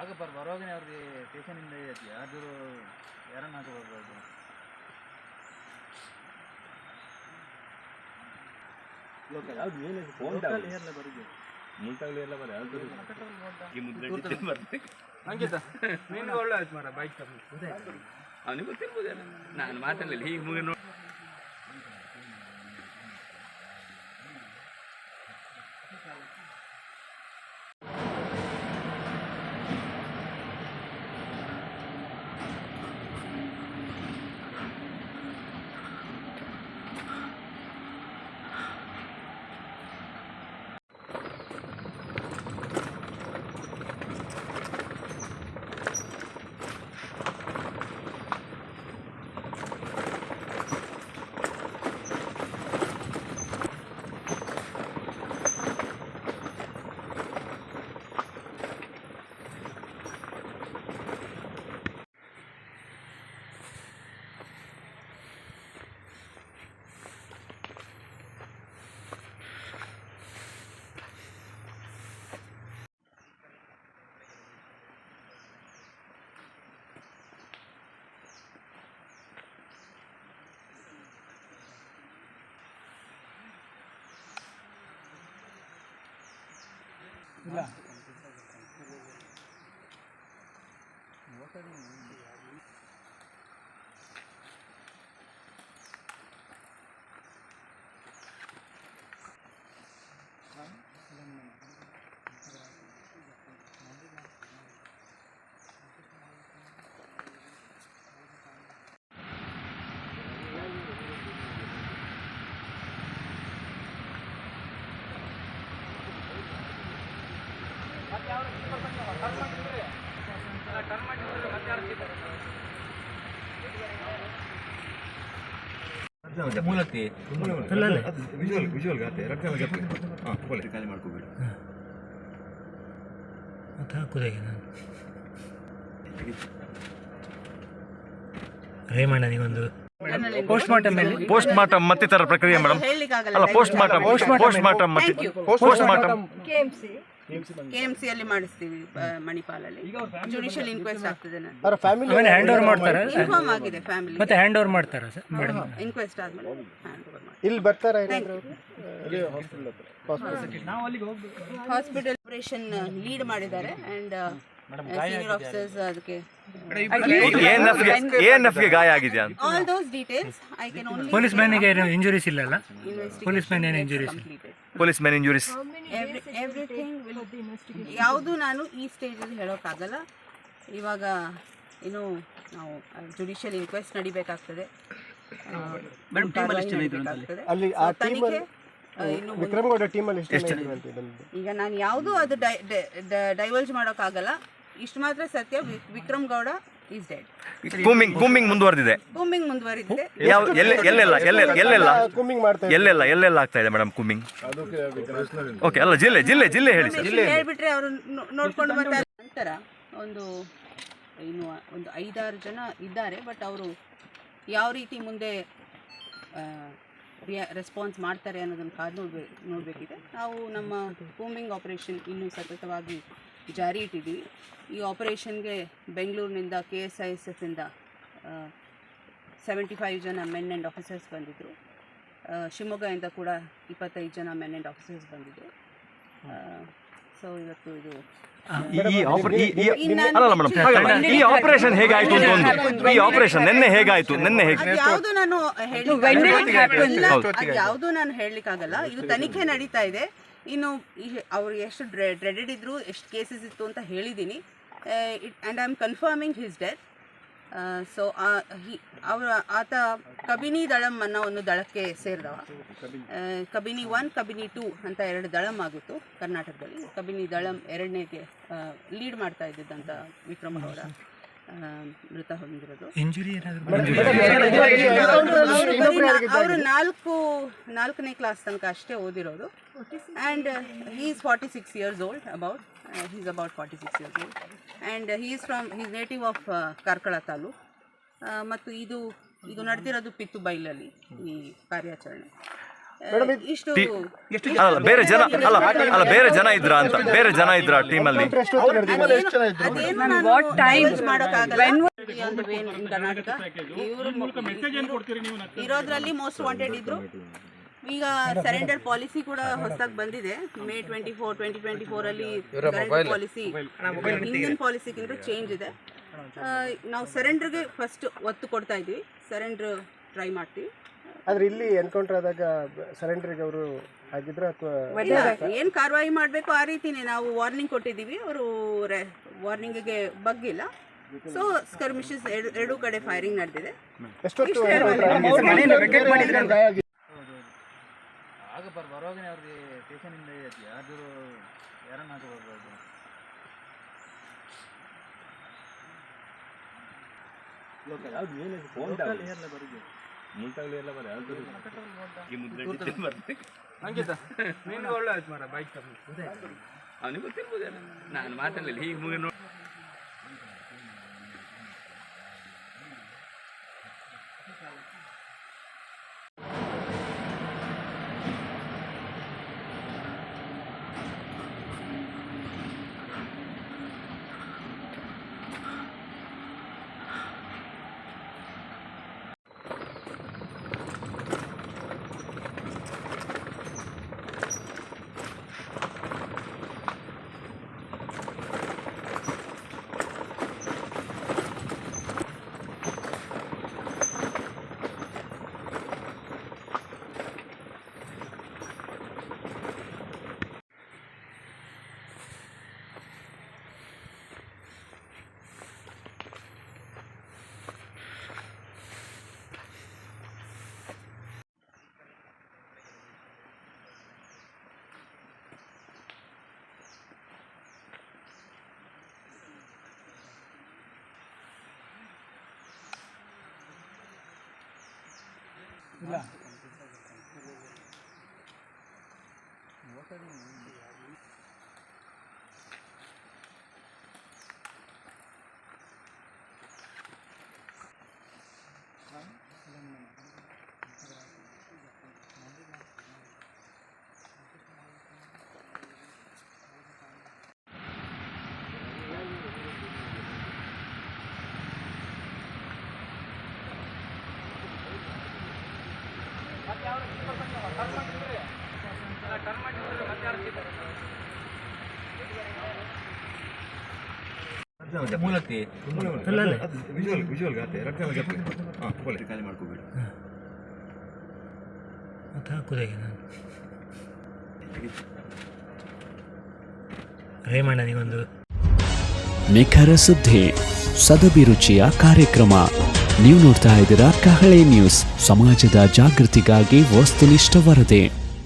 ಆಗ ಬರ್ ಬರೋಗೇನೆ ಅವ್ರಿಗೆ ಸ್ಟೇಷನಿಂದ ಅದು ಯಾರನ್ನ ಹಾಕಿ ಬರ್ಬೋದು ಲೋಕಲ್ ಏರ್ಲ ಬರುದು. ಅಂಕಿತ ನಿನ್ಗೆ ಒಳ್ಳೆ ಆಯ್ತು ಮಾರ ಬೈಕ್ ಅವನಿಗೆ ಗೊತ್ತಿರ್ಬೋದೇನೋ ನಾನು ಮಾತಾಡಲಿಲ್ಲ ಹೀಗೆ ಮುಗಿ ನೋಡಿ Yeah. ವಿಜುವಲ್ ವಿಜುವಲ್ ಗಾತೆ ರಕ್ತ ಹಾಂ ಒಳ್ಳೆ ಖಾಲಿ ಮಾಡ್ಕೋಬೇಡಿ. ಮತ್ತೆ ಹಾಕುದಾಗೆ ನಾನು? ರೇಮಣ್ಣನಿಗೊಂದು ಪೋಸ್ಟ್ ಮಾರ್ಟಮ್ ಪೋಸ್ಟ್ ಮಾರ್ಟಮ್ ಮತ್ತಿತರ ಪ್ರಕ್ರಿಯೆ ಮೇಡಮ್ ಅಲ್ಲ ಪೋಸ್ಟ್ ಮಾರ್ಟಮ್ ಪೋಸ್ಟ್ ಮಾರ್ಟಮ್ ಮತ್ತೆ ಪೋಸ್ಟ್ ಮಾರ್ಟಮ್ ಕೆಎಂಸಿ ಅಲ್ಲಿ ಮಾಡಿಸ್ತೀವಿ ಮಣಿಪಾಲಲ್ಲಿ. ಜುಡಿಷಿಯಲ್ ಇನ್ಕ್ವೆಸ್ಟ್ ಆಗ್ತದೆ ನಾನು ಆಮೇಲೆ ಹ್ಯಾಂಡ್ ಓವರ್ ಮಾಡ್ತಾರಾ? ಇನ್ಫಾರ್ಮ್ ಆಗಿದೆ ಫ್ಯಾಮಿಲಿ ಮತ್ತೆ ಹ್ಯಾಂಡ್ ಓವರ್ ಮಾಡ್ತಾರಾ ಸರ್? ಮೇಡಮ್ ಇನ್ಕ್ವೆಸ್ಟ್ ಆದ್ಮೇಲೆ ಹ್ಯಾಂಡ್ ಓವರ್ ಮಾಡಿ ಇಲ್ಲಿ ಬರ್ತಾರ ಏನಾದ್ರು ಹಾಸ್ಪಿಟಲ್ ಆಪರೇಷನ್ ಲೀಡ್ ಮಾಡಿದ್ದಾರೆ ಅಂಡ್ ಸೀನಿಯರ್ ಆಫೀಸರ್ಸ್ ಅದಕ್ಕೆ ಎನ್ ಎಫ್ಗೆ ಎನ್ ಎಫ್ಗೆ ಗಾಯ ಆಗಿದೆ all those details I can only police ಮ್ಯಾನಿಗೆ ಏನು ಇಂಜುರೀಸ್ ಇಲ್ಲಲ್ಲ? ಪೊಲೀಸ್ ಮ್ಯಾನ್ ಏನು injuries policeman injuries everything ಯಾವುದು ನಾನು ಈ ಸ್ಟೇಜಲ್ಲಿ ಹೇಳೋಕ್ಕಾಗಲ್ಲ. ಇವಾಗ ಇನ್ನು ನಾವು ಜುಡಿಷಿಯಲ್ ಇನ್ಕ್ವೆಸ್ಟ್ ನಡಿಬೇಕಾಗ್ತದೆ. ಈಗ ನಾನು ಯಾವುದು ಅದು ಡೈವರ್ಜ್ ಮಾಡೋಕ್ಕಾಗಲ್ಲ. ಇಷ್ಟು ಮಾತ್ರ ಸತ್ಯ Vikram Gowda is dead combing combing ಮುಂದುವರೆದಿದೆ. ಬೂಮಿಂಗ್ ಮುಂದುವರಿದಿದೆ. ಯಾವ ಎಲ್ಲ ಎಲ್ಲೆಲ್ಲ ಎಲ್ಲೆಲ್ಲ? ಎಲ್ಲೆಲ್ಲ ಕುಮ್ಮಿಂಗ್ ಮಾಡ್ತಾ ಎಲ್ಲೆಲ್ಲ ಎಲ್ಲೆಲ್ಲ ಆಗ್ತಾ ಇದೆ ಮೇಡಮ್ ಕುಮ್ಮಿಂಗ್. ಓಕೆ ಅಲ್ಲ ಜಿಲ್ಲೆ ಜಿಲ್ಲೆ ಜಿಲ್ಲೆ ಹೇಳಿ ಸರ್. ಹೇಳ್ಬಿಟ್ರೆ ಅವರು ನೋಡ್ಕೊಂಡು ಬರ್ತಾರೆ ನಂತರ ಒಂದು ಇನ್ನು ಒಂದು ಐದಾರು ಜನ ಇದ್ದಾರೆ ಬಟ್ ಅವರು ಯಾವ ರೀತಿ ಮುಂದೆ ರೆಸ್ಪಾನ್ಸ್ ಮಾಡ್ತಾರೆ ಅನ್ನೋದನ್ನು ಕಾದು ನೋಡ್ಬೇಕು ನೋಡಬೇಕಿದೆ. ನಾವು ನಮ್ಮ ಕೂಮಿಂಗ್ ಆಪರೇಷನ್ ಇನ್ನೂ ಸತತವಾಗಿ ಜಾರಿ ಇಟ್ಟಿದ್ದೀವಿ. ಈ ಆಪರೇಷನ್ಗೆ ಬೆಂಗಳೂರಿನಿಂದ ಕೆ ಎಸ್ ಐ ಎಸ್ ಎಫಿಂದ ಸೆವೆಂಟಿ ಫೈವ್ ಜನ ಮೆನ್ ಆ್ಯಂಡ್ ಆಫೀಸರ್ಸ್ ಬಂದಿದ್ದರು ಶಿವಮೊಗ್ಗದಿಂದ ಕೂಡ ಇಪ್ಪತ್ತೈದು ಜನ ಮೆನ್ ಆ್ಯಂಡ್ ಆಫೀಸರ್ಸ್ ಬಂದಿದ್ದರು ಸೊ ಇವತ್ತು ಇದು ಈ- ಆಪರೇಷನ್ ಹೇಗಾಯ್ತು ಅಂತ ಒಂದು. ಈ ಆಪರೇಷನ್ ನಿನ್ನೆ ಹೇಗಾಯ್ತು? ನಿನ್ನೆ ಹೇಗೆ? ಯಾವುದು ನಾನು ಯಾವುದು ನಾನು ಹೇಳಲಿಕ್ಕಾಗಲ್ಲ. ಇದು ತನಿಖೆ ನಡೀತಾ ಇದೆ. ಇನ್ನು ಅವ್ರು ಎಷ್ಟು ಡ್ರೆಡೆಡ್ ಇದ್ದರು ಎಷ್ಟು ಕೇಸಸ್ ಇತ್ತು ಅಂತ ಹೇಳಿದ್ದೀನಿ it and I am confirming his death so ಅವರ ಆತ ಕಬಿನಿ ದಳಂ ಅನ್ನೋ ಒಂದು ದಳಕ್ಕೆ ಸೇರಿದವ. ಕಬಿನಿ. ಒನ್ ಕಬಿನಿ ಟೂ ಅಂತ ಎರಡು ದಳಂ ಆಗಿತ್ತು ಕರ್ನಾಟಕದಲ್ಲಿ. ಕಬಿನಿ ದಳಂ ಎರಡನೇಗೆ ಲೀಡ್ ಮಾಡ್ತಾ ಇದ್ದಿದ್ದಂಥ ವಿಕ್ರಮ ಆ, ಮೃತ ಹೊಂದಿರೋದು. ಇಂಜುರಿ ಏನಾದರೂ ಅವರು ನಾಲ್ಕು ನಾಲ್ಕನೇ ಕ್ಲಾಸ್ ತನಕ ಅಷ್ಟೇ ಓದಿರೋದು. And he is forty six years old about he's about forty six years old and he is from he's native of Karkala taluk ಮತ್ತು ಇದು ಇದು ನಡೆದಿರೋದು ಪಿತ್ತು ಬೈಲಲ್ಲಿ ಈ ಕಾರ್ಯಾಚರಣೆ. ಇಷ್ಟು ಅಲ್ಲ ಬೇರೆ ಜನ ಅಲ್ಲ ಅಲ್ಲ ಬೇರೆ ಜನ ಇದ್ರ ಅಂತ. ಬೇರೆ ಜನ ಇದ್ರ ಟೀಮ್. ಇವ್ರು ಇರೋದ್ರಲ್ಲಿ ಮೋಸ್ಟ್ ವಾಂಟೆಡ್ ಇದ್ರು. ಈಗ ಸರೆಂಡರ್ ಪಾಲಿಸಿ ಕೂಡ ಹೊಸದಾಗಿ ಬಂದಿದೆ. May twenty four twenty twenty four ಅಲ್ಲಿ ಪಾಲಿಸಿ ಇಂಡಿಯನ್ ಪಾಲಿಸಿಗಿಂತ ಚೇಂಜ್ ಇದೆ. ನಾವು ಸರೆಂಡರ್ಗೆ ಫಸ್ಟ್ ಒತ್ತು ಕೊಡ್ತಾ ಇದ್ವಿ. ಸರೆಂಡರ್ ಟ್ರೈ ಮಾಡ್ತೀವಿ. ಆದ್ರೆ ಇಲ್ಲಿ ಎನ್ಕೌಂಟರ್ ಆದಾಗ ಸರೆಂಡರ್ಗೆ ಅವರು ಆಗಿದ್ರ ಅಥವಾ ಏನ್ ಕಾರ್ವಾಯಿ ಮಾಡಬೇಕು ಆ ರೀತಿನೇ ನಾವು ವಾರ್ನಿಂಗ್ ಕೊಟ್ಟಿದ್ದೀವಿ. ಅವರು ವಾರ್ನಿಂಗ್ಗೆ ಬಗ್ಗಿಲ್ಲ. ಸೊ ಸ್ಕರ್ಮಿಶಸ್ ಎರಡು ಎರಡೂ ಕಡೆ ಫೈರಿಂಗ್ ನಡೆದಿದೆ. ಎಷ್ಟೊತ್ತು ಆಗ. ಬರ್ ಬರುವಾಗನೇ ಅವ್ರಿಗೆ ಸ್ಟೇಷನಿಂದ ಯಾರು ಯಾರನ್ನ ಹಾಕಬಾರ್ದು ಅಂಕಿತ ನಿನ್ಗೆ ಒಳ್ಳೆ ಆಯ್ತು ಮಾರ ಬೈಕ್ ಅವನಿಗೂ ಗೊತ್ತಿರ್ಬೋದೇನೋ ನಾನು ಮಾತಾಡಲಿಲ್ಲ ಹೀಗೆ ಮುಗಿ 是吧？ನೋಡಿ ಮತ್ತೆ ಹಾಕುದಾಗೆ ನಾನು. ರೇಮಣ್ಣನಿಗೊಂದು ನಿಖರ ಸುದ್ದಿ ಸದಭಿರುಚಿಯ ಕಾರ್ಯಕ್ರಮ. ನೀವು ನೋಡ್ತಾ ಇದ್ದೀರಾ ಕಹಳೆ ನ್ಯೂಸ್. ಸಮಾಜದ ಜಾಗೃತಿಗಾಗಿ ವಸ್ತುನಿಷ್ಠ ವರದಿ.